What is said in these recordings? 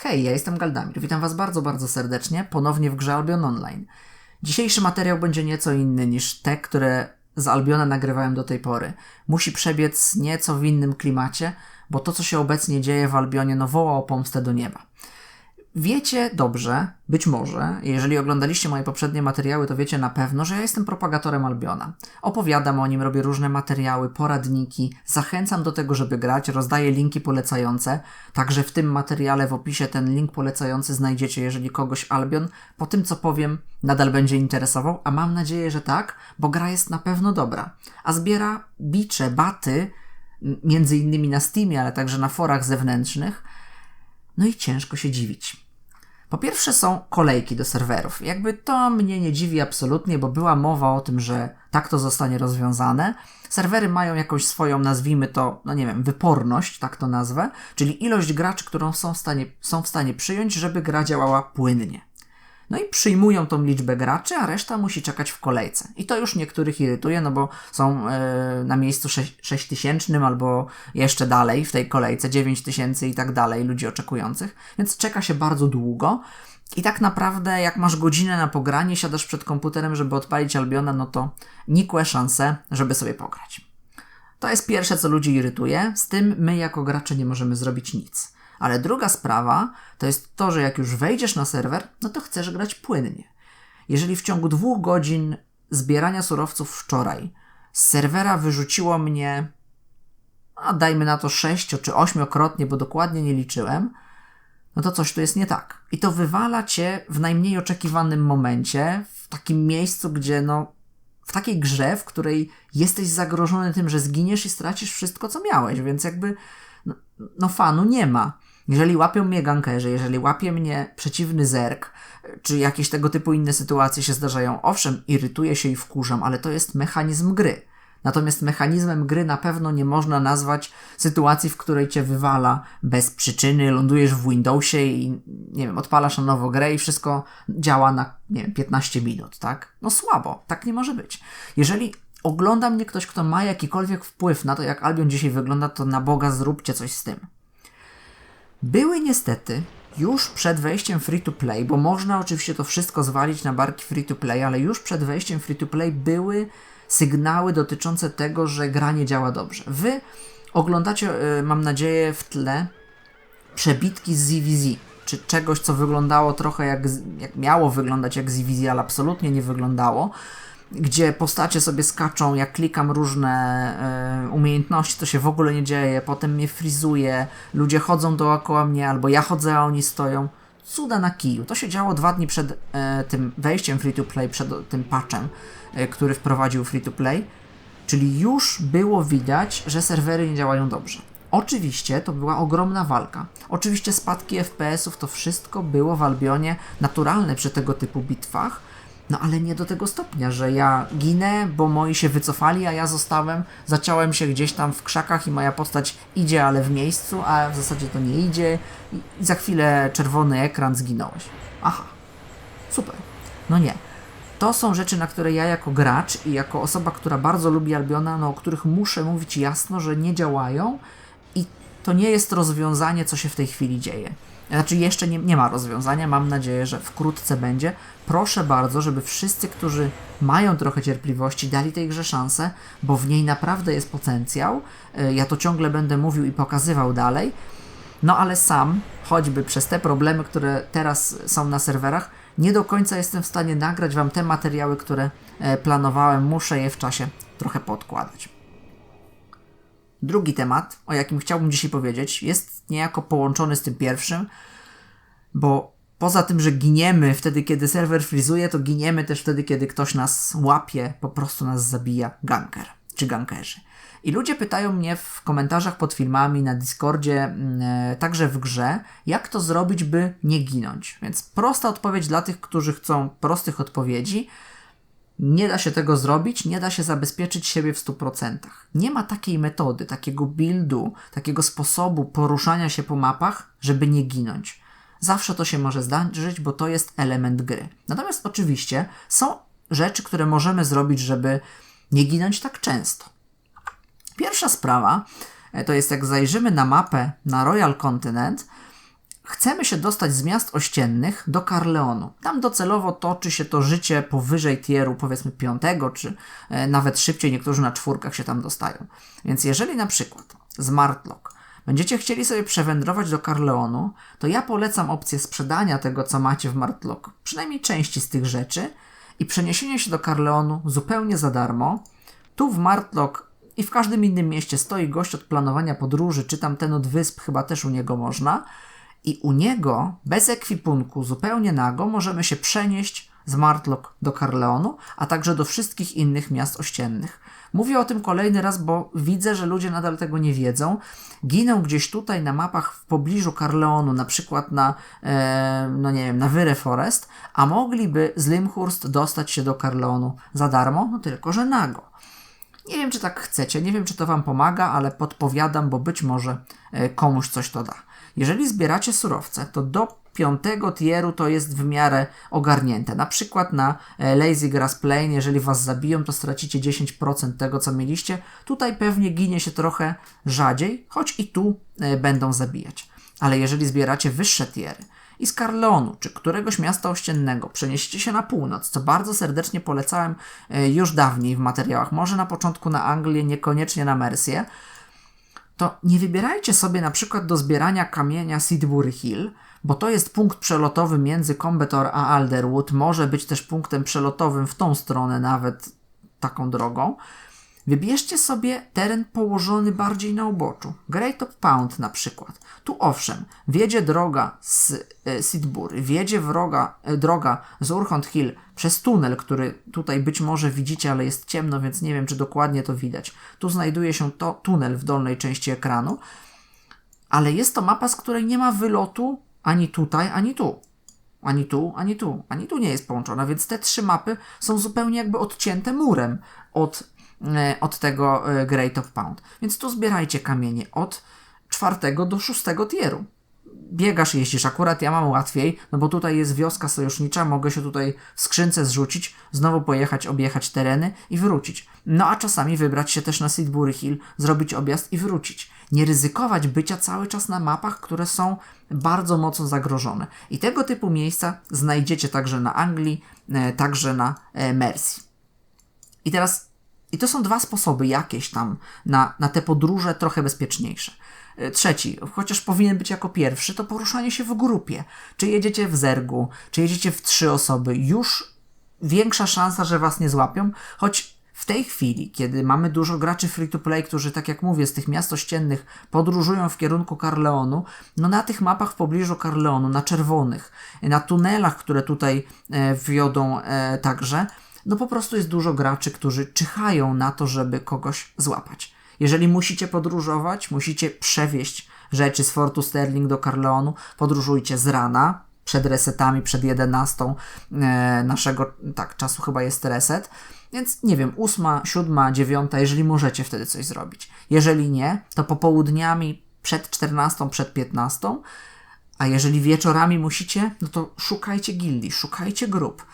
Hej, ja jestem Galdamir. Witam Was bardzo, bardzo serdecznie ponownie w grze Albion Online. Dzisiejszy materiał będzie nieco inny niż te, które z Albiona nagrywałem do tej pory. Musi przebiec nieco w innym klimacie, bo to, co się obecnie dzieje w Albionie, no woła o pomstę do nieba. Wiecie dobrze, być może, jeżeli oglądaliście moje poprzednie materiały, to wiecie na pewno, że ja jestem propagatorem Albiona. Opowiadam o nim, robię różne materiały, poradniki, zachęcam do tego, żeby grać, rozdaję linki polecające, także w tym materiale w opisie ten link polecający znajdziecie, jeżeli kogoś Albion. Po tym, co powiem, nadal będzie interesował, a mam nadzieję, że tak, bo gra jest na pewno dobra. A zbiera bicze, baty, między innymi na Steamie, ale także na forach zewnętrznych, no i ciężko się dziwić. Po pierwsze są kolejki do serwerów. Jakby to mnie nie dziwi absolutnie, bo była mowa o tym, że tak to zostanie rozwiązane. Serwery mają jakąś swoją, nazwijmy to, no nie wiem, wyporność, tak to nazwę, czyli ilość graczy, którą są w stanie, są w stanie przyjąć, żeby gra działała płynnie. No i przyjmują tą liczbę graczy, a reszta musi czekać w kolejce. I to już niektórych irytuje, no bo są e, na miejscu 6 tysięcznym albo jeszcze dalej w tej kolejce 9 tysięcy i tak dalej ludzi oczekujących, więc czeka się bardzo długo. I tak naprawdę, jak masz godzinę na pogranie, siadasz przed komputerem, żeby odpalić Albiona, no to nikłe szanse, żeby sobie pograć. To jest pierwsze, co ludzi irytuje. Z tym my, jako gracze, nie możemy zrobić nic. Ale druga sprawa to jest to, że jak już wejdziesz na serwer, no to chcesz grać płynnie. Jeżeli w ciągu dwóch godzin zbierania surowców wczoraj z serwera wyrzuciło mnie, a dajmy na to sześcio czy ośmiokrotnie, bo dokładnie nie liczyłem, no to coś tu jest nie tak. I to wywala cię w najmniej oczekiwanym momencie, w takim miejscu, gdzie no, w takiej grze, w której jesteś zagrożony tym, że zginiesz i stracisz wszystko, co miałeś, więc jakby no, no fanu nie ma. Jeżeli łapią mnie gankerzy, jeżeli łapie mnie przeciwny zerk, czy jakieś tego typu inne sytuacje się zdarzają, owszem, irytuję się i wkurzam, ale to jest mechanizm gry. Natomiast mechanizmem gry na pewno nie można nazwać sytuacji, w której cię wywala bez przyczyny, lądujesz w Windowsie i nie wiem, odpalasz na nowo grę i wszystko działa na nie wiem, 15 minut, tak? No słabo, tak nie może być. Jeżeli ogląda mnie ktoś, kto ma jakikolwiek wpływ na to, jak Albion dzisiaj wygląda, to na Boga zróbcie coś z tym były niestety już przed wejściem free to play, bo można oczywiście to wszystko zwalić na barki free to play, ale już przed wejściem free to play były sygnały dotyczące tego, że gra nie działa dobrze. Wy oglądacie, y, mam nadzieję, w tle przebitki z ZVZ, czy czegoś, co wyglądało trochę jak, jak miało wyglądać jak ZVZ, ale absolutnie nie wyglądało gdzie postacie sobie skaczą, jak klikam różne y, umiejętności, to się w ogóle nie dzieje, potem mnie frizuje, ludzie chodzą dookoła mnie, albo ja chodzę, a oni stoją. Cuda na kiju. To się działo dwa dni przed y, tym wejściem free-to-play, przed tym patchem, y, który wprowadził free-to-play, czyli już było widać, że serwery nie działają dobrze. Oczywiście to była ogromna walka. Oczywiście spadki FPS-ów, to wszystko było w Albionie naturalne przy tego typu bitwach, no ale nie do tego stopnia, że ja ginę, bo moi się wycofali, a ja zostałem, zaciąłem się gdzieś tam w krzakach i moja postać idzie, ale w miejscu, a w zasadzie to nie idzie i za chwilę czerwony ekran, zginąłeś. Aha, super. No nie. To są rzeczy, na które ja jako gracz i jako osoba, która bardzo lubi Albiona, no o których muszę mówić jasno, że nie działają i to nie jest rozwiązanie, co się w tej chwili dzieje. Znaczy jeszcze nie, nie ma rozwiązania, mam nadzieję, że wkrótce będzie. Proszę bardzo, żeby wszyscy, którzy mają trochę cierpliwości, dali tej grze szansę, bo w niej naprawdę jest potencjał. E, ja to ciągle będę mówił i pokazywał dalej. No ale sam, choćby przez te problemy, które teraz są na serwerach, nie do końca jestem w stanie nagrać Wam te materiały, które e, planowałem. Muszę je w czasie trochę podkładać. Drugi temat, o jakim chciałbym dzisiaj powiedzieć, jest niejako połączony z tym pierwszym, bo poza tym, że giniemy wtedy, kiedy serwer frizuje, to giniemy też wtedy, kiedy ktoś nas łapie, po prostu nas zabija ganker czy gankerzy. I ludzie pytają mnie w komentarzach pod filmami, na Discordzie, e, także w grze, jak to zrobić, by nie ginąć. Więc prosta odpowiedź dla tych, którzy chcą prostych odpowiedzi. Nie da się tego zrobić, nie da się zabezpieczyć siebie w 100%. Nie ma takiej metody, takiego buildu, takiego sposobu poruszania się po mapach, żeby nie ginąć. Zawsze to się może zdarzyć, bo to jest element gry. Natomiast oczywiście są rzeczy, które możemy zrobić, żeby nie ginąć tak często. Pierwsza sprawa e, to jest jak zajrzymy na mapę na Royal Continent, chcemy się dostać z miast ościennych do Carleonu. Tam docelowo toczy się to życie powyżej tieru, powiedzmy piątego, czy e, nawet szybciej, niektórzy na czwórkach się tam dostają. Więc jeżeli na przykład z Martlock będziecie chcieli sobie przewędrować do Carleonu, to ja polecam opcję sprzedania tego, co macie w Martlock, przynajmniej części z tych rzeczy, i przeniesienie się do Carleonu zupełnie za darmo. Tu w Martlock i w każdym innym mieście stoi gość od planowania podróży, czy tam ten od wysp, chyba też u niego można. I u niego, bez ekwipunku, zupełnie nago, możemy się przenieść z Martlock do Carleonu, a także do wszystkich innych miast ościennych. Mówię o tym kolejny raz, bo widzę, że ludzie nadal tego nie wiedzą. Giną gdzieś tutaj na mapach w pobliżu Carleonu, na przykład na, e, no nie wiem, na Wyre Forest, a mogliby z Limhurst dostać się do Carleonu za darmo, no tylko że nago. Nie wiem, czy tak chcecie, nie wiem, czy to Wam pomaga, ale podpowiadam, bo być może e, komuś coś to da. Jeżeli zbieracie surowce, to do piątego tieru to jest w miarę ogarnięte. Na przykład na e, Lazy Grass Plain, jeżeli Was zabiją, to stracicie 10% tego, co mieliście. Tutaj pewnie ginie się trochę rzadziej, choć i tu e, będą zabijać. Ale jeżeli zbieracie wyższe tiery, i z Carleonu, czy któregoś miasta ościennego przenieście się na północ, co bardzo serdecznie polecałem e, już dawniej w materiałach, może na początku na Anglię, niekoniecznie na Mersję, to nie wybierajcie sobie na przykład do zbierania kamienia Sidbury Hill, bo to jest punkt przelotowy między Combetor a Alderwood, może być też punktem przelotowym w tą stronę nawet taką drogą. Wybierzcie sobie teren położony bardziej na uboczu. Great Top Pound na przykład. Tu owszem, wiedzie droga z e, Sidbury, wiedzie wroga, e, droga z Urhont Hill przez tunel, który tutaj być może widzicie, ale jest ciemno, więc nie wiem, czy dokładnie to widać. Tu znajduje się to tunel w dolnej części ekranu, ale jest to mapa, z której nie ma wylotu ani tutaj, ani tu. Ani tu, ani tu, ani tu nie jest połączona, więc te trzy mapy są zupełnie jakby odcięte murem od od tego e, Great of Pound. Więc tu zbierajcie kamienie od czwartego do szóstego tieru. Biegasz, jeździsz, akurat ja mam łatwiej, no bo tutaj jest wioska sojusznicza, mogę się tutaj w skrzynce zrzucić, znowu pojechać, objechać tereny i wrócić. No a czasami wybrać się też na Sidbury Hill, zrobić objazd i wrócić. Nie ryzykować bycia cały czas na mapach, które są bardzo mocno zagrożone. I tego typu miejsca znajdziecie także na Anglii, e, także na Mersey. I teraz i to są dwa sposoby jakieś tam na, na te podróże trochę bezpieczniejsze. E, trzeci, chociaż powinien być jako pierwszy, to poruszanie się w grupie. Czy jedziecie w zergu, czy jedziecie w trzy osoby, już większa szansa, że was nie złapią, choć w tej chwili, kiedy mamy dużo graczy free-to-play, którzy, tak jak mówię, z tych miast ościennych podróżują w kierunku Carleonu, no na tych mapach w pobliżu Carleonu, na czerwonych, na tunelach, które tutaj e, wiodą e, także, no po prostu jest dużo graczy, którzy czyhają na to, żeby kogoś złapać. Jeżeli musicie podróżować, musicie przewieźć rzeczy z Fortu Sterling do Carleonu, podróżujcie z rana, przed resetami, przed 11 e, naszego, tak, czasu chyba jest reset, więc nie wiem, 8, 7, 9, jeżeli możecie wtedy coś zrobić. Jeżeli nie, to popołudniami przed 14, przed 15, a jeżeli wieczorami musicie, no to szukajcie gildii, szukajcie grup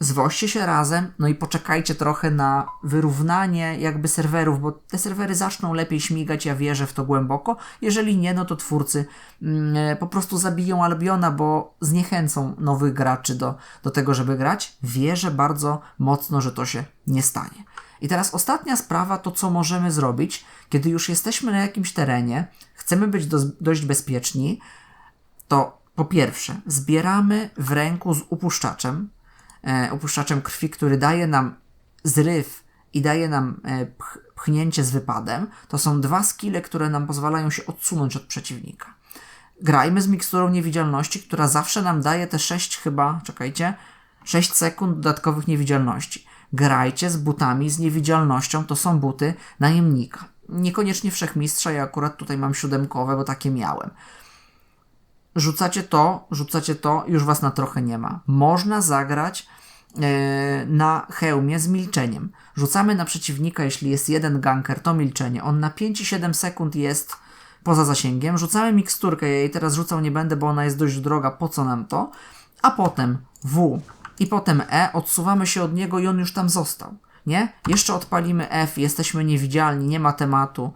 zwoźcie się razem, no i poczekajcie trochę na wyrównanie jakby serwerów, bo te serwery zaczną lepiej śmigać, ja wierzę w to głęboko. Jeżeli nie, no to twórcy mm, e, po prostu zabiją Albiona, bo zniechęcą nowych graczy do, do tego, żeby grać. Wierzę bardzo mocno, że to się nie stanie. I teraz ostatnia sprawa, to co możemy zrobić, kiedy już jesteśmy na jakimś terenie, chcemy być do, dość bezpieczni, to po pierwsze, zbieramy w ręku z upuszczaczem, opuszczaczem krwi, który daje nam zryw i daje nam e, pch pchnięcie z wypadem, to są dwa skille, które nam pozwalają się odsunąć od przeciwnika. Grajmy z miksturą niewidzialności, która zawsze nam daje te 6 chyba, czekajcie, 6 sekund dodatkowych niewidzialności. Grajcie z butami z niewidzialnością, to są buty najemnika. Niekoniecznie wszechmistrza, ja akurat tutaj mam siódemkowe, bo takie miałem. Rzucacie to, rzucacie to, już was na trochę nie ma. Można zagrać E, na hełmie z milczeniem. Rzucamy na przeciwnika, jeśli jest jeden ganker, to milczenie. On na 5 i 7 sekund jest poza zasięgiem. Rzucamy miksturkę, ja jej teraz rzucał nie będę, bo ona jest dość droga, po co nam to? A potem W i potem E, odsuwamy się od niego i on już tam został. Nie? Jeszcze odpalimy F, jesteśmy niewidzialni, nie ma tematu,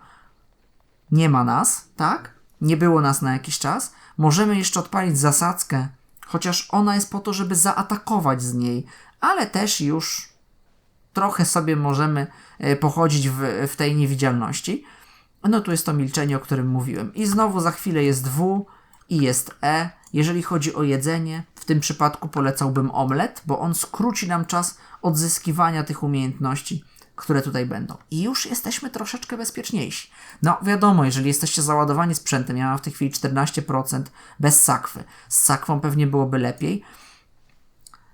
nie ma nas, tak? nie było nas na jakiś czas, możemy jeszcze odpalić zasadzkę, chociaż ona jest po to, żeby zaatakować z niej, ale też już trochę sobie możemy e, pochodzić w, w tej niewidzialności. No tu jest to milczenie, o którym mówiłem. I znowu za chwilę jest W i jest E. Jeżeli chodzi o jedzenie, w tym przypadku polecałbym omlet, bo on skróci nam czas odzyskiwania tych umiejętności, które tutaj będą. I już jesteśmy troszeczkę bezpieczniejsi. No wiadomo, jeżeli jesteście załadowani sprzętem, ja mam w tej chwili 14% bez sakwy. Z sakwą pewnie byłoby lepiej.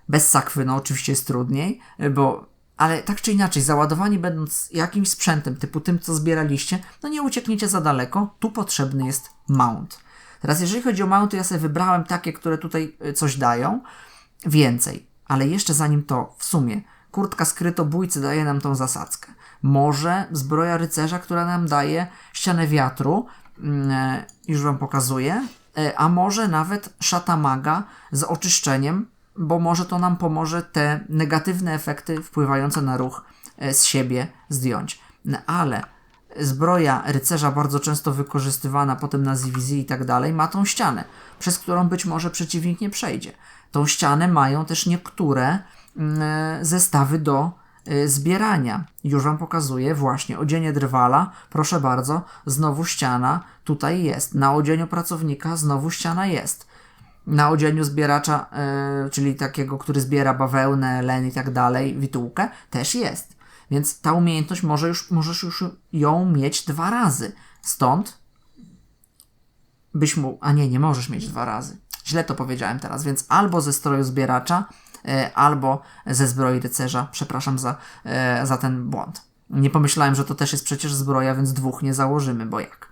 Bez sakwy, no oczywiście jest trudniej, bo ale tak czy inaczej, załadowani będąc jakimś sprzętem, typu tym, co zbieraliście, no nie uciekniecie za daleko, tu potrzebny jest mount. Teraz jeżeli chodzi o mounty, ja sobie wybrałem takie, które tutaj y, coś dają, więcej, ale jeszcze zanim to, w sumie, kurtka skrytobójcy daje nam tą zasadzkę. Może zbroja rycerza, która nam daje ścianę wiatru, mm, e, już Wam pokazuję, e, a może nawet szata maga z oczyszczeniem, bo może to nam pomoże te negatywne efekty wpływające na ruch e, z siebie zdjąć. No, ale zbroja rycerza bardzo często wykorzystywana potem na ZVZ i tak dalej ma tą ścianę, przez którą być może przeciwnik nie przejdzie. Tą ścianę mają też niektóre zestawy do e, zbierania. Już Wam pokazuję właśnie odzienie drwala, proszę bardzo, znowu ściana tutaj jest. Na odzieniu pracownika znowu ściana jest na odzieniu zbieracza, yy, czyli takiego, który zbiera bawełnę, len i tak dalej, witułkę, też jest. Więc ta umiejętność może już, możesz już ją mieć dwa razy. Stąd byś mu. A nie, nie możesz mieć dwa razy. Źle to powiedziałem teraz, więc albo ze stroju zbieracza, albo ze zbroi rycerza. Przepraszam za, yy, za ten błąd. Nie pomyślałem, że to też jest przecież zbroja, więc dwóch nie założymy, bo jak?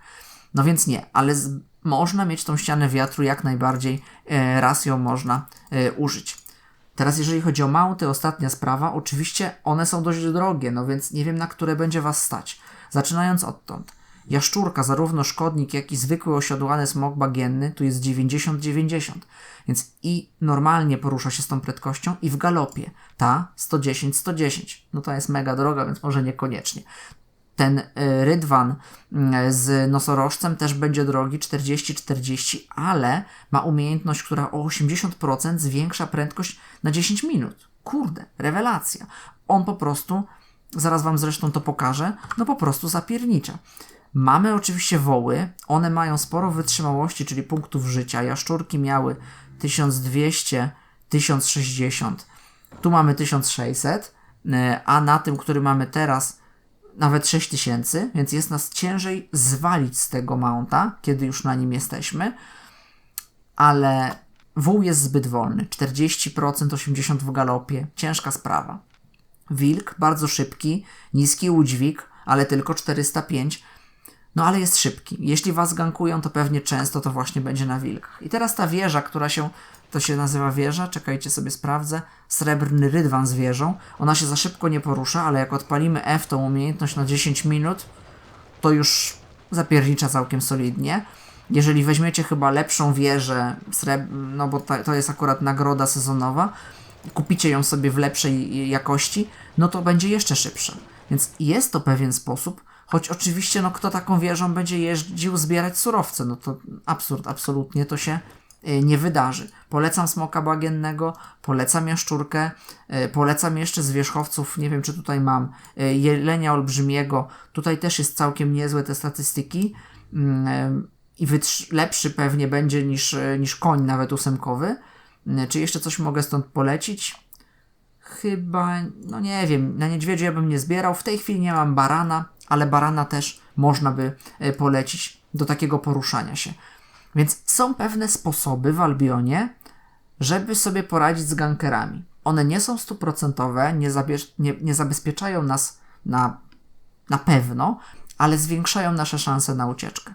No więc nie, ale z, można mieć tą ścianę wiatru jak najbardziej, e, raz ją można e, użyć. Teraz jeżeli chodzi o mounty, ostatnia sprawa, oczywiście one są dość drogie, no więc nie wiem na które będzie Was stać. Zaczynając odtąd. Jaszczurka, zarówno szkodnik, jak i zwykły osiodłany smok bagienny, tu jest 90-90, więc i normalnie porusza się z tą prędkością i w galopie. Ta 110-110. No to jest mega droga, więc może niekoniecznie. Ten y, rydwan y, z nosorożcem też będzie drogi 40-40, ale ma umiejętność, która o 80% zwiększa prędkość na 10 minut. Kurde, rewelacja. On po prostu, zaraz Wam zresztą to pokażę, no po prostu zapiernicza. Mamy oczywiście woły, one mają sporo wytrzymałości, czyli punktów życia. Jaszczurki miały 1200, 1060, tu mamy 1600, y, a na tym, który mamy teraz, nawet 6000, więc jest nas ciężej zwalić z tego mounta, kiedy już na nim jesteśmy, ale wół jest zbyt wolny, 40%, 80% w galopie, ciężka sprawa. Wilk, bardzo szybki, niski udźwig, ale tylko 405, no ale jest szybki. Jeśli was gankują, to pewnie często to właśnie będzie na wilkach. I teraz ta wieża, która się to się nazywa wieża, czekajcie sobie sprawdzę, srebrny rydwan z wieżą. Ona się za szybko nie porusza, ale jak odpalimy F tą umiejętność na 10 minut, to już zapiernicza całkiem solidnie. Jeżeli weźmiecie chyba lepszą wieżę, no bo to jest akurat nagroda sezonowa, kupicie ją sobie w lepszej jakości, no to będzie jeszcze szybsza. Więc jest to pewien sposób, choć oczywiście, no kto taką wieżą będzie jeździł zbierać surowce, no to absurd, absolutnie to się Y, nie wydarzy. Polecam smoka bagiennego, polecam jaszczurkę, y, polecam jeszcze z wierzchowców, nie wiem czy tutaj mam, y, jelenia olbrzymiego. Tutaj też jest całkiem niezłe te statystyki mm, i lepszy pewnie będzie niż, niż koń nawet ósemkowy. Czy jeszcze coś mogę stąd polecić? Chyba, no nie wiem, na niedźwiedziu ja bym nie zbierał. W tej chwili nie mam barana, ale barana też można by polecić do takiego poruszania się. Więc są pewne sposoby w Albionie, żeby sobie poradzić z gankerami. One nie są stuprocentowe, nie, nie, nie zabezpieczają nas na, na pewno, ale zwiększają nasze szanse na ucieczkę.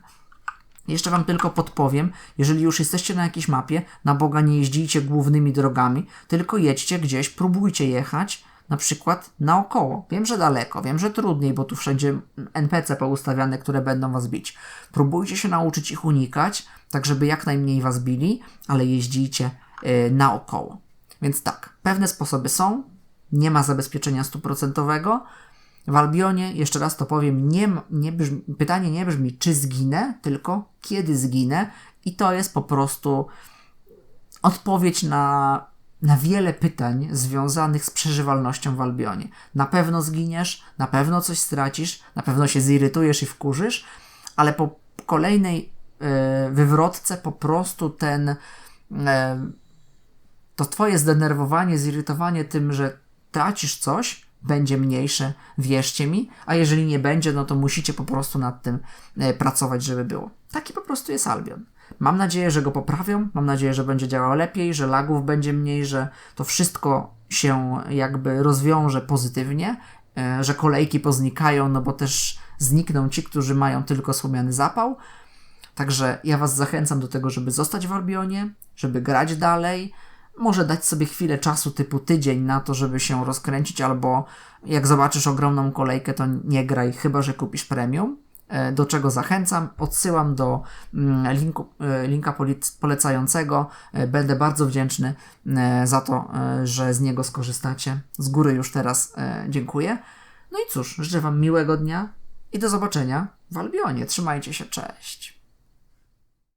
Jeszcze Wam tylko podpowiem, jeżeli już jesteście na jakiejś mapie, na Boga nie jeździcie głównymi drogami, tylko jedźcie gdzieś, próbujcie jechać, na przykład naokoło. Wiem, że daleko, wiem, że trudniej, bo tu wszędzie NPC poustawiane, które będą Was bić. Próbujcie się nauczyć ich unikać, tak żeby jak najmniej Was bili, ale jeździcie yy, naokoło. Więc tak, pewne sposoby są, nie ma zabezpieczenia stuprocentowego. W Albionie, jeszcze raz to powiem, nie, nie brzmi, pytanie nie brzmi, czy zginę, tylko kiedy zginę, i to jest po prostu odpowiedź na, na wiele pytań związanych z przeżywalnością w Albionie. Na pewno zginiesz, na pewno coś stracisz, na pewno się zirytujesz i wkurzysz, ale po kolejnej e, wywrotce po prostu ten e, to twoje zdenerwowanie, zirytowanie tym, że tracisz coś, będzie mniejsze, wierzcie mi, a jeżeli nie będzie, no to musicie po prostu nad tym e, pracować, żeby było. Taki po prostu jest Albion. Mam nadzieję, że go poprawią, mam nadzieję, że będzie działał lepiej, że lagów będzie mniej, że to wszystko się jakby rozwiąże pozytywnie, e, że kolejki poznikają, no bo też znikną ci, którzy mają tylko słomiany zapał. Także ja Was zachęcam do tego, żeby zostać w Albionie, żeby grać dalej, może dać sobie chwilę czasu, typu tydzień na to, żeby się rozkręcić, albo jak zobaczysz ogromną kolejkę, to nie graj, chyba że kupisz premium. E, Do czego zachęcam? Odsyłam do mm, linku, e, linka polecającego. E, Będę bardzo wdzięczny za to, że z niego skorzystacie. Z góry już teraz dziękuję. No i cóż, życzę Wam miłego dnia i do zobaczenia w Albionie. Trzymajcie się, cześć.